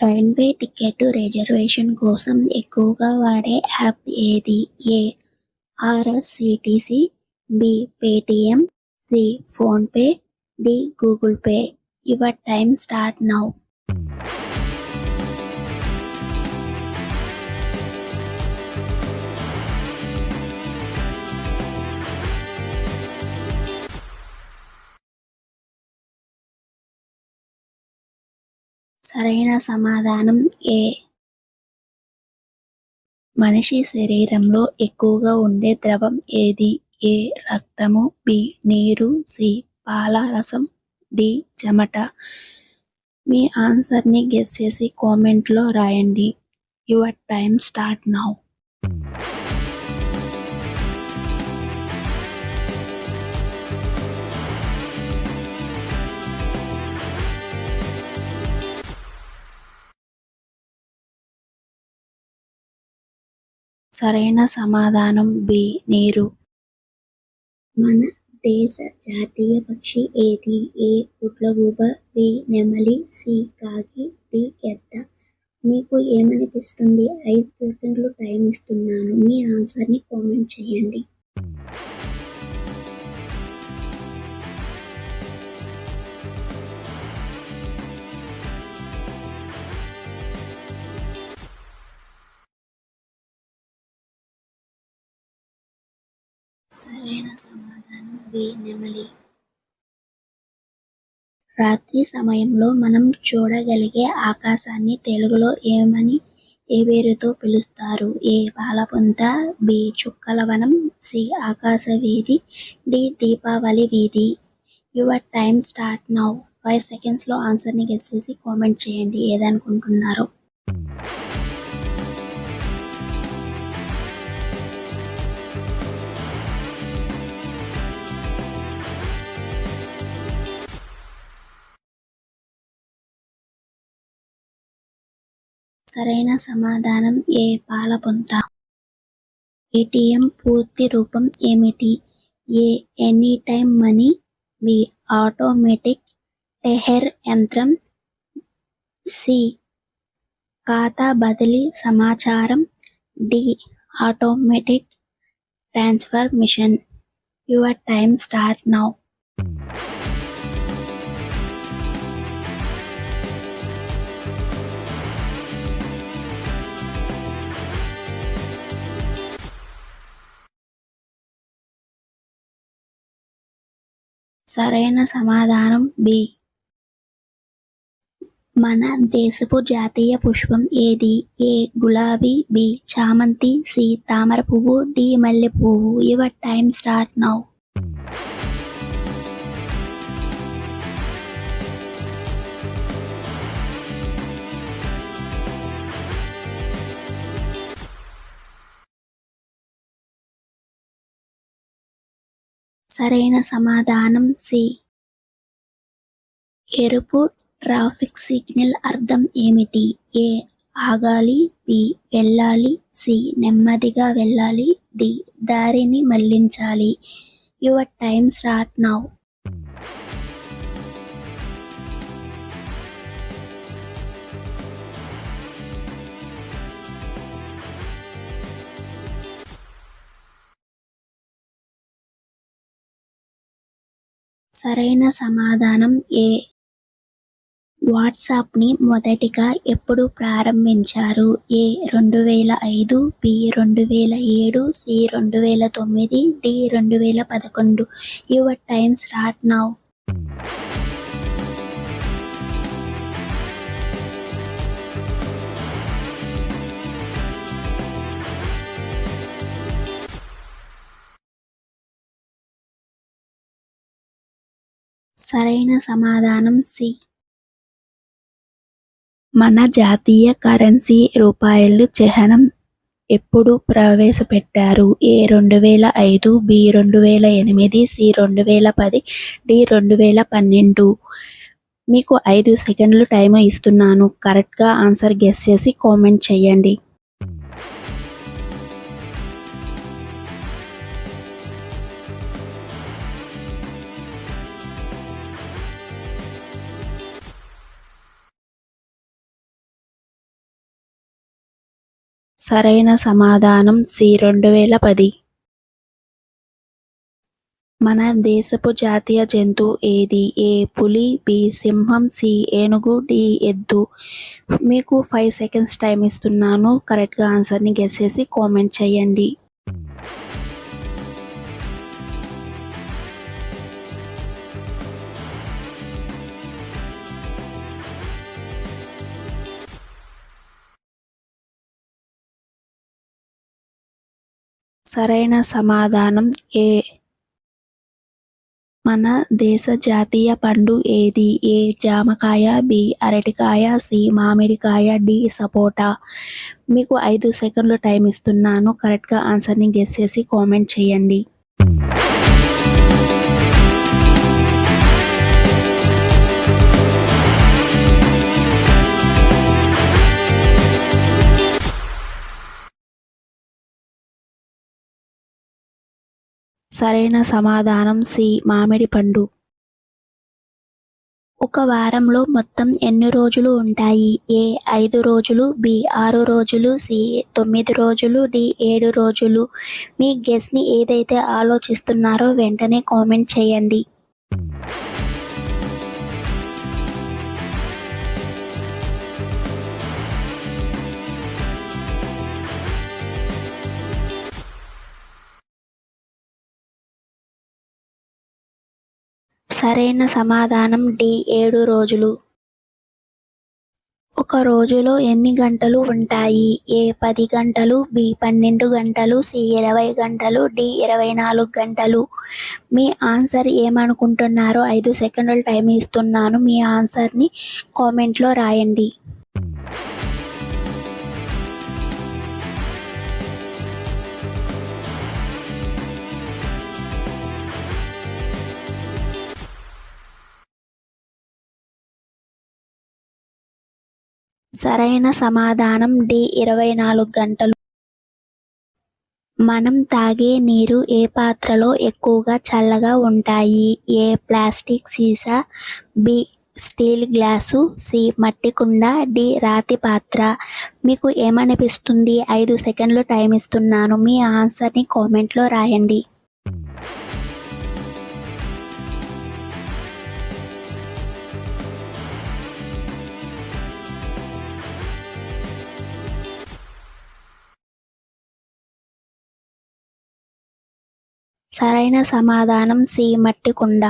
Railway ticket reservation కోసం ఎక్కువగా వాడే యాప్ ఏది? A. IRCTC B. Paytm C. PhonePe D. Google Pay your time start now సరైన సమాధానం ఏ. మనిషి శరీరంలో ఎక్కువగా ఉండే ద్రవం ఏది? ఏ. రక్తము బి. నీరు సి. పాలరసం డి. చెమట మీ ఆన్సర్ని గెస్ చేసి కామెంట్లో రాయండి యువర్ టైం స్టార్ట్ నౌ సరైన సమాధానం బి. నీరు మన దేశ జాతీయ పక్షి ఏది? ఏ. గుడ్లగూబ బి. నెమలి సి. కాకి డి. గెద్ద మీకు ఏమనిపిస్తుంది ఐదు సెకండ్లు టైం ఇస్తున్నాను మీ ఆన్సర్ని కామెంట్ చేయండి సరైన సమాధానం బి. నెమలి రాత్రి సమయంలో మనం చూడగలిగే ఆకాశాన్ని తెలుగులో ఏమని ఏ పేరుతో పిలుస్తారు? ఏ. పాలపుంత బి. చుక్కల వనం సి. ఆకాశ వీధి డి. దీపావళి వీధి your time start now five సెకండ్స్లో ఆన్సర్ని గెస్ చేసి కామెంట్ చేయండి ఏదనుకుంటున్నారో సరైన సమాధానం ఏ. పాలపుంత ఏటీఎం పూర్తి రూపం ఏమిటి? A. Any time money B. Automatic teller యంత్రం సి. ఖాతా బదిలీ సమాచారం D. Automatic transfer machine your time start now సరైన సమాధానం బి. మన దేశపు జాతీయ పుష్పం ఏది? ఏ. గులాబీ బి. చామంతి సి. తామర పువ్వు డి. మల్లె పువ్వు యువర్ టైం స్టార్ట్ నౌ సరైన సమాధానం సి. ఎరుపు ట్రాఫిక్ సిగ్నల్ అర్థం ఏమిటి? ఏ. ఆగాలి బి. వెళ్ళాలి సి. నెమ్మదిగా వెళ్ళాలి డి. దారిని మళ్ళించాలి యువర్ టైం స్టార్ట్ నౌ సరైన సమాధానం ఏ. వాట్సాప్ని మొదటిగా ఎప్పుడు ప్రారంభించారు? ఏ. రెండు వేల ఐదు బి. రెండు వేల ఏడు సి. రెండు వేల తొమ్మిది డి. రెండు వేల పదకొండు యువర్ టైమ్ స్టార్ట్ నౌ సరైన సమాధానం సి. మన జాతీయ కరెన్సీ రూపాయలు చిహ్నం ఎప్పుడు ప్రవేశపెట్టారు? ఏ. రెండు వేల ఐదు బి. రెండు వేల ఎనిమిది సి. రెండు వేల పది డి. రెండు వేల పన్నెండు మీకు ఐదు సెకండ్లు టైం ఇస్తున్నాను కరెక్ట్గా ఆన్సర్ గెస్ చేసి కామెంట్ చేయండి సరైన సమాధానం సి రెండు వేల పది. మన దేశపు జాతీయ జంతు ఏది? ఏ పులి బి సింహం సి ఏనుగు డి ఎద్దు. మీకు ఫైవ్ సెకండ్స్ టైం ఇస్తున్నాను. కరెక్ట్గా ఆన్సర్ని గెస్ చేసి కామెంట్ చేయండి. సరైన సమాధానం ఏ? మన దేశ జాతీయ పండు ఏది? ఏ జామకాయ బి అరటికాయ సి మామిడికాయ డి సపోటా? మీకు ఐదు సెకండ్లు టైం ఇస్తున్నాను. కరెక్ట్గా ఆన్సర్ని గెస్ చేసి కామెంట్ చేయండి. సరైన సమాధానం సి మామిడి పండు. ఒక వారంలో మొత్తం ఎన్ని రోజులు ఉంటాయి? ఏ ఐదు రోజులు బి ఆరు రోజులు సి తొమ్మిది రోజులు డి ఏడు రోజులు? మీ గెస్ని ఏదైతే ఆలోచిస్తున్నారో వెంటనే కామెంట్ చేయండి. సరైన సమాధానం డి. ఏడు రోజులు. ఒక రోజులో ఎన్ని గంటలు ఉంటాయి? ఏ పది గంటలు బి పన్నెండు గంటలు సి ఇరవై గంటలు డి ఇరవై నాలుగు గంటలు? మీ ఆన్సర్ ఏమనుకుంటున్నారో ఐదు సెకండ్లు టైం ఇస్తున్నాను. మీ ఆన్సర్ని కామెంట్లో రాయండి. సరైన సమాధానం డి. ఇరవై నాలుగు గంటలు. మనం తాగే నీరు ఏ పాత్రలో ఎక్కువగా చల్లగా ఉంటాయి? ఏ ప్లాస్టిక్ సీసా? బి. Steel glass. సి. మట్టి కుండ. డి. రాతి పాత్ర. మీకు ఏమనిపిస్తుంది? ఐదు సెకండ్లు టైం ఇస్తున్నాను. మీ ఆన్సర్ని కామెంట్లో రాయండి. సరైన సమాధానం సి మట్టి కుండ.